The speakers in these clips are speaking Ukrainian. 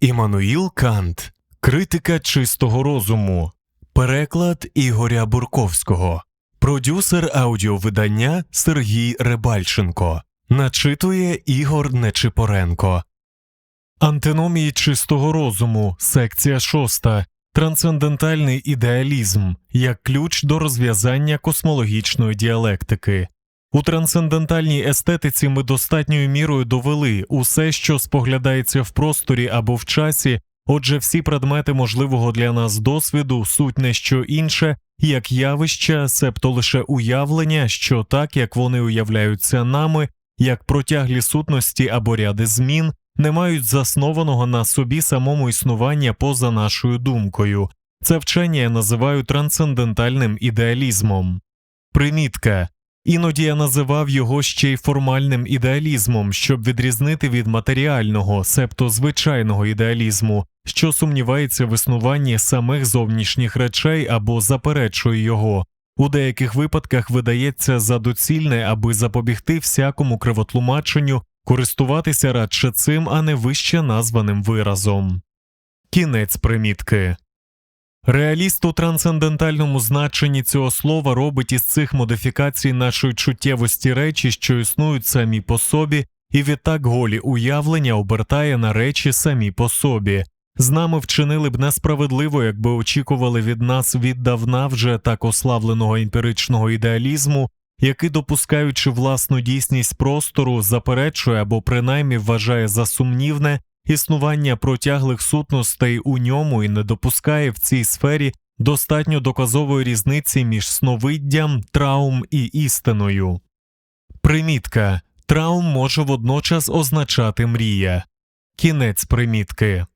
Іммануїл Кант Критика чистого розуму. Переклад Ігоря Бурковського. Продюсер аудіовидання Сергій Рибальченко. Начитує Ігор Нечипоренко. Антиномії чистого розуму. Секція 6. Трансцендентальний ідеалізм як ключ до розв'язання космологічної діалектики. У трансцендентальній естетиці ми достатньою мірою довели усе, що споглядається в просторі або в часі, отже, всі предмети можливого для нас досвіду суть не що інше, як явища, себто лише уявлення, що так як вони уявляються нами, як протяглі сутності або ряди змін, не мають заснованого на собі самому існування поза нашою думкою. Це вчення я називаю трансцендентальним ідеалізмом. Примітка. Іноді я називав його ще й формальним ідеалізмом, щоб відрізнити від матеріального, себто звичайного ідеалізму, що сумнівається в існуванні самих зовнішніх речей або заперечує його. У деяких випадках видається за доцільне, аби запобігти всякому кривотлумаченню, користуватися радше цим, а не вище названим виразом. Кінець примітки. Реаліст у трансцендентальному значенні цього слова робить із цих модифікацій нашої чуттєвості речі, що існують самі по собі, і відтак голі уявлення обертає на речі самі по собі. З нами вчинили б несправедливо, якби очікували від нас віддавна вже так ославленого емпіричного ідеалізму, який, допускаючи власну дійсність простору, заперечує або принаймні вважає за сумнівне існування протяглих сутностей у ньому і не допускає в цій сфері достатньо доказової різниці між сновиддям, траум і істиною. Примітка траум може водночас означати мрія. Кінець примітки.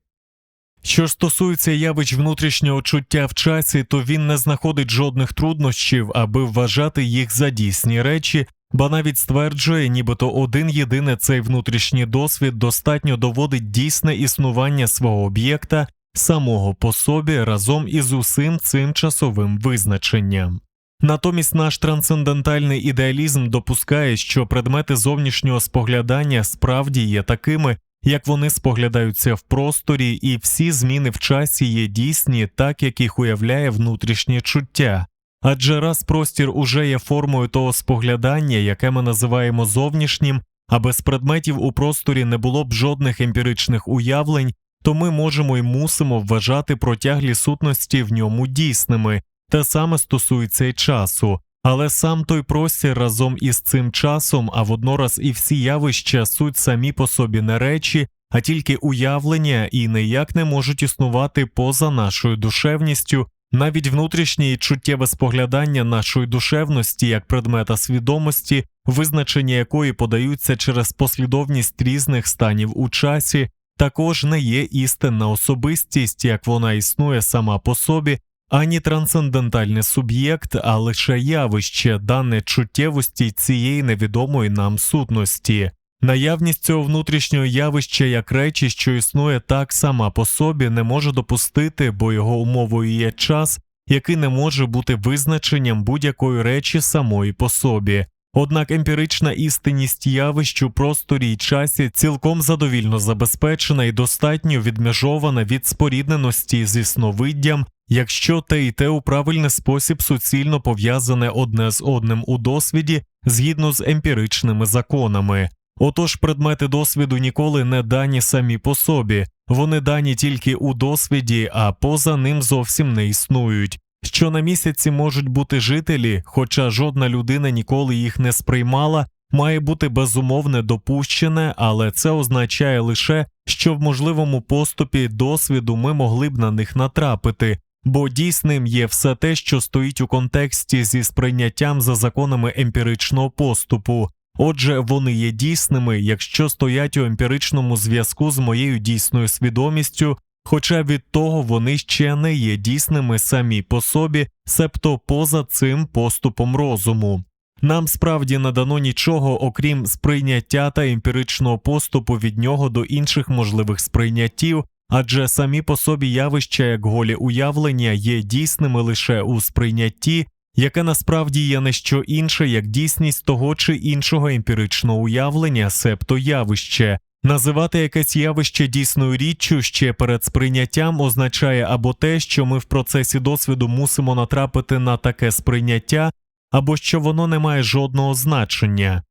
Що стосується явищ внутрішнього чуття в часі, то він не знаходить жодних труднощів, аби вважати їх за дійсні речі, ба навіть стверджує, нібито один єдиний цей внутрішній досвід достатньо доводить дійсне існування свого об'єкта самого по собі разом із усім цим часовим визначенням. Натомість наш трансцендентальний ідеалізм допускає, що предмети зовнішнього споглядання справді є такими, як вони споглядаються в просторі, і всі зміни в часі є дійсні, так як їх уявляє внутрішнє чуття. Адже раз простір уже є формою того споглядання, яке ми називаємо зовнішнім, а без предметів у просторі не було б жодних емпіричних уявлень, то ми можемо і мусимо вважати протяглі сутності в ньому дійсними, те саме стосується й часу. Але сам той простір разом із цим часом, а воднораз і всі явища суть самі по собі не речі, а тільки уявлення і ніяк не можуть існувати поза нашою душевністю, навіть внутрішнє і чуттєве споглядання нашої душевності як предмета свідомості, визначення якої подаються через послідовність різних станів у часі, також не є істинна особистість, як вона існує сама по собі, ані трансцендентальний суб'єкт, а лише явище, дане чуттєвості цієї невідомої нам сутності. Наявність цього внутрішнього явища як речі, що існує так сама по собі, не може допустити, бо його умовою є час, який не може бути визначенням будь-якої речі самої по собі. Однак емпірична істинність явищ у просторі й часі цілком задовільно забезпечена і достатньо відмежована від спорідненості зі сновиддям, якщо те і те у правильний спосіб суцільно пов'язане одне з одним у досвіді згідно з емпіричними законами. Отож предмети досвіду ніколи не дані самі по собі, вони дані тільки у досвіді, а поза ним зовсім не існують. Що на місяці можуть бути жителі, хоча жодна людина ніколи їх не сприймала, має бути безумовне допущене, але це означає лише, що в можливому поступі досвіду ми могли б на них натрапити, бо дійсним є все те, що стоїть у контексті зі сприйняттям за законами емпіричного поступу. Отже, вони є дійсними, якщо стоять у емпіричному зв'язку з моєю дійсною свідомістю, хоча від того вони ще не є дійсними самі по собі, себто поза цим поступом розуму. Нам справді не дано нічого, окрім сприйняття та емпіричного поступу від нього до інших можливих сприйняттів, адже самі по собі явища як голі уявлення є дійсними лише у сприйнятті, яке насправді є не що інше, як дійсність того чи іншого емпіричного уявлення, себто явище, Називати якесь явище дійсною річчю ще перед сприйняттям означає або те, що ми в процесі досвіду мусимо натрапити на таке сприйняття, або що воно не має жодного значення.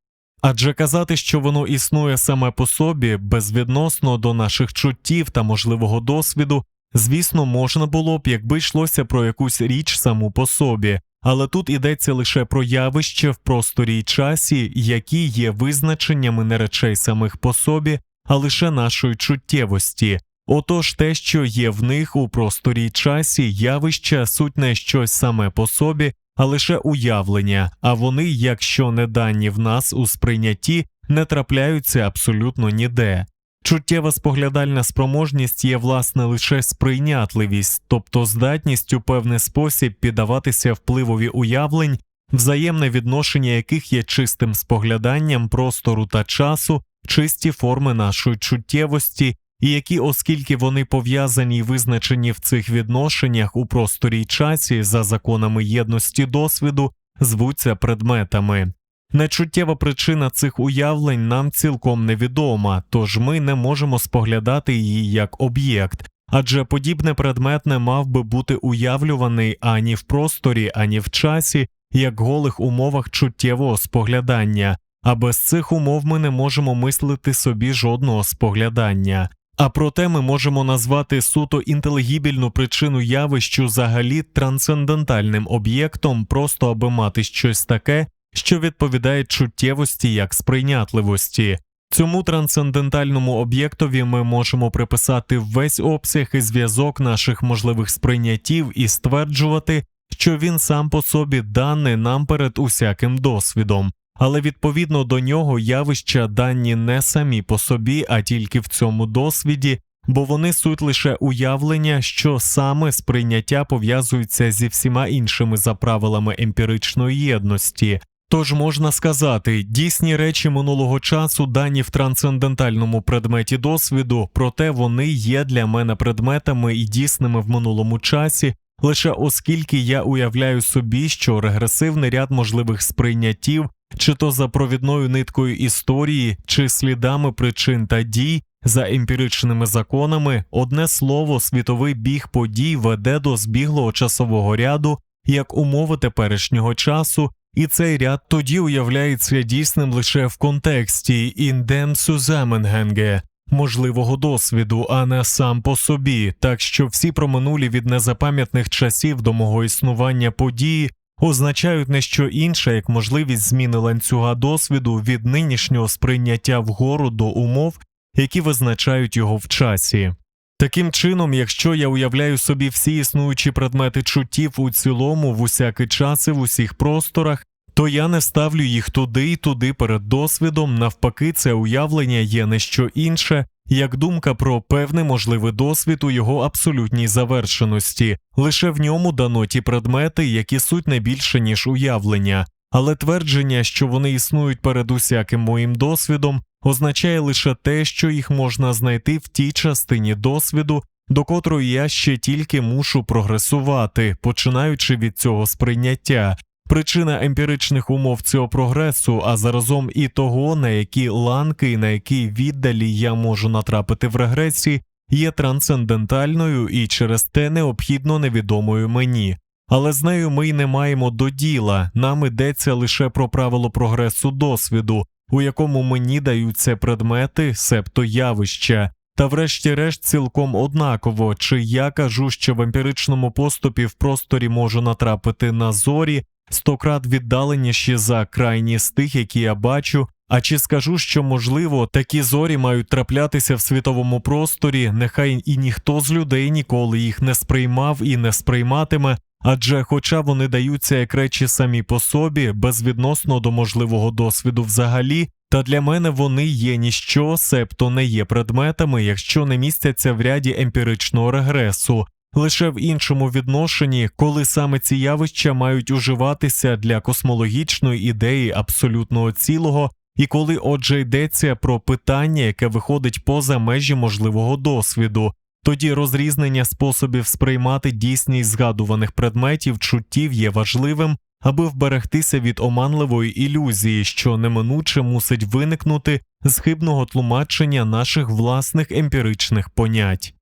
Адже казати, що воно існує саме по собі, безвідносно до наших чуттів та можливого досвіду, звісно, можна було б, якби йшлося про якусь річ саму по собі, але тут йдеться лише про явище в просторі й часі, які є визначеннями не речей самих по собі, а лише нашої чуттєвості. Отож, те, що є в них у просторі й часі, явища суть не щось саме по собі, а лише уявлення, а вони, якщо не дані в нас у сприйнятті, не трапляються абсолютно ніде. Чуттєва споглядальна спроможність є власне лише сприйнятливість, тобто здатність у певний спосіб піддаватися впливові уявлень, взаємне відношення яких є чистим спогляданням простору та часу, чисті форми нашої чуттєвості, і які, оскільки вони пов'язані й визначені в цих відношеннях у просторі й часі за законами єдності досвіду, звуться предметами. Нечуттєва причина цих уявлень нам цілком невідома, тож ми не можемо споглядати її як об'єкт, адже подібне предмет не мав би бути уявлюваний ані в просторі, ані в часі, як голих умовах чуттєвого споглядання, а без цих умов ми не можемо мислити собі жодного споглядання. А проте ми можемо назвати суто інтелегібільну причину явищу взагалі трансцендентальним об'єктом, просто аби мати щось таке, що відповідає чуттєвості як сприйнятливості. Цьому трансцендентальному об'єктові ми можемо приписати весь обсяг і зв'язок наших можливих сприйняттів і стверджувати, що він сам по собі даний нам перед усяким досвідом, але відповідно до нього явища дані не самі по собі, а тільки в цьому досвіді, бо вони суть лише уявлення, що саме сприйняття пов'язується зі всіма іншими за правилами емпіричної єдності. Тож можна сказати, дійсні речі минулого часу дані в трансцендентальному предметі досвіду, проте вони є для мене предметами і дійсними в минулому часі, лише оскільки я уявляю собі, що регресивний ряд можливих сприйняттів, чи то за провідною ниткою історії, чи слідами причин та дій, за емпіричними законами, одне слово, світовий біг подій веде до збіглого часового ряду як умови теперішнього часу. І цей ряд тоді уявляється дійсним лише в контексті індем Сузаменгенге, можливого досвіду, а не сам по собі, так що всі проминулі від незапам'ятних часів до мого існування події означають не що інше, як можливість зміни ланцюга досвіду від нинішнього сприйняття вгору до умов, які визначають його в часі. Таким чином, якщо я уявляю собі всі існуючі предмети чуттів у цілому, в усякий час і в усіх просторах, то я не ставлю їх туди і туди перед досвідом, навпаки, це уявлення є не що інше, як думка про певний можливий досвід у його абсолютній завершеності, лише в ньому дано ті предмети, які суть не більше, ніж уявлення, але твердження, що вони існують перед усяким моїм досвідом, означає лише те, що їх можна знайти в тій частині досвіду, до котрої я ще тільки мушу прогресувати, починаючи від цього сприйняття. Причина емпіричних умов цього прогресу, а заразом і того, на які ланки і на які віддалі я можу натрапити в регресії, є трансцендентальною і через те необхідно невідомою мені. Але з нею ми й не маємо до діла, нам йдеться лише про правило прогресу досвіду, у якому мені даються предмети, себто явища. Та врешті-решт цілком однаково, чи я кажу, що в емпіричному поступі в просторі можу натрапити на зорі, стократ віддаленіші за крайні з тих, які я бачу, а чи скажу, що можливо такі зорі мають траплятися в світовому просторі, нехай і ніхто з людей ніколи їх не сприймав і не сприйматиме, адже, хоча вони даються як речі самі по собі, безвідносно до можливого досвіду взагалі, та для мене вони є ніщо, себто не є предметами, якщо не містяться в ряді емпіричного регресу, лише в іншому відношенні, коли саме ці явища мають уживатися для космологічної ідеї абсолютного цілого, і коли отже йдеться про питання, яке виходить поза межі можливого досвіду, тоді розрізнення способів сприймати дійсність згадуваних предметів чуттів є важливим, аби вберегтися від оманливої ілюзії, що неминуче мусить виникнути з хибного тлумачення наших власних емпіричних понять.